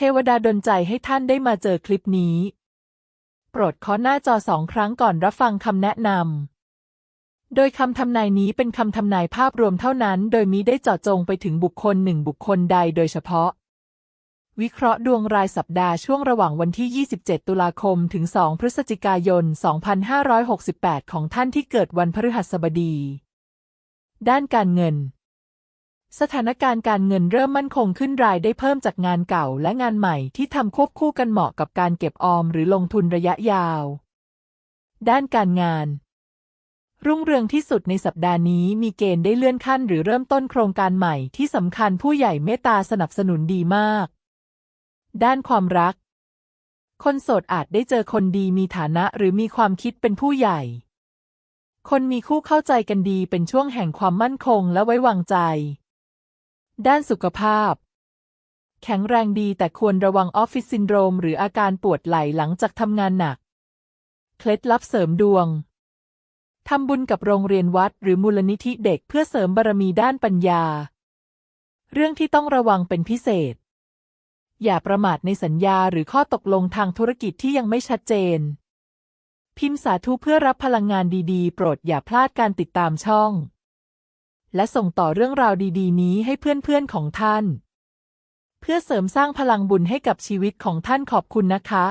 เทวดาดลใจให้ท่านได้มาเจอคลิปนี้ โปรดเคาะหน้าจอสองครั้งก่อนรับฟังคำแนะนำ โดยคำทำนายนี้เป็นคำทำนายภาพรวมเท่านั้น โดยมิได้เจาะจงไปถึงบุคคลหนึ่งบุคคลใดโดยเฉพาะ วิเคราะห์ดวงรายสัปดาห์ช่วงระหว่างวันที่ 27 ตุลาคม ถึง 2 พฤศจิกายน 2568 ของท่านที่เกิดวันพฤหัสบดี ด้านการเงิน สถานการณ์การเงินเริ่มมั่นคงขึ้นรายได้เพิ่มจากงานเก่าและงานใหม่ที่ทำควบคู่กันเหมาะกับการเก็บออมหรือลงทุนระยะยาว ด้านการงาน รุ่งเรืองที่สุดในสัปดาห์นี้มีเกณฑ์ได้เลื่อนขั้นหรือเริ่มต้นโครงการใหม่ที่สำคัญผู้ใหญ่เมตตาสนับสนุนดีมาก ด้านความรัก คนโสดอาจได้เจอคนดีมีฐานะหรือมีความคิดเป็นผู้ใหญ่ คนมีคู่เข้าใจกันดีเป็นช่วงแห่งความมั่นคงและไว้วางใจ ด้านสุขภาพ แข็งแรงดีแต่ควรระวังออฟฟิศซินโดรม หรืออาการปวดไหล่หลังจากทำงานหนัก เคล็ดลับเสริมดวงทำบุญกับโรงเรียนวัด หรือมูลนิธิเด็กเพื่อเสริมบารมีด้านปัญญา เรื่องที่ต้องระวังเป็นพิเศษ อย่าประมาทในสัญญาหรือข้อตกลงทางธุรกิจที่ยังไม่ชัดเจน พิมพ์สาธุเพื่อรับพลังงานดีๆ โปรดอย่าพลาดการติดตามช่อง และส่งต่อเรื่องราวดีๆ นี้ให้เพื่อนๆของท่าน เพื่อเสริมสร้างพลังบุญให้กับชีวิตของท่านขอบคุณนะคะ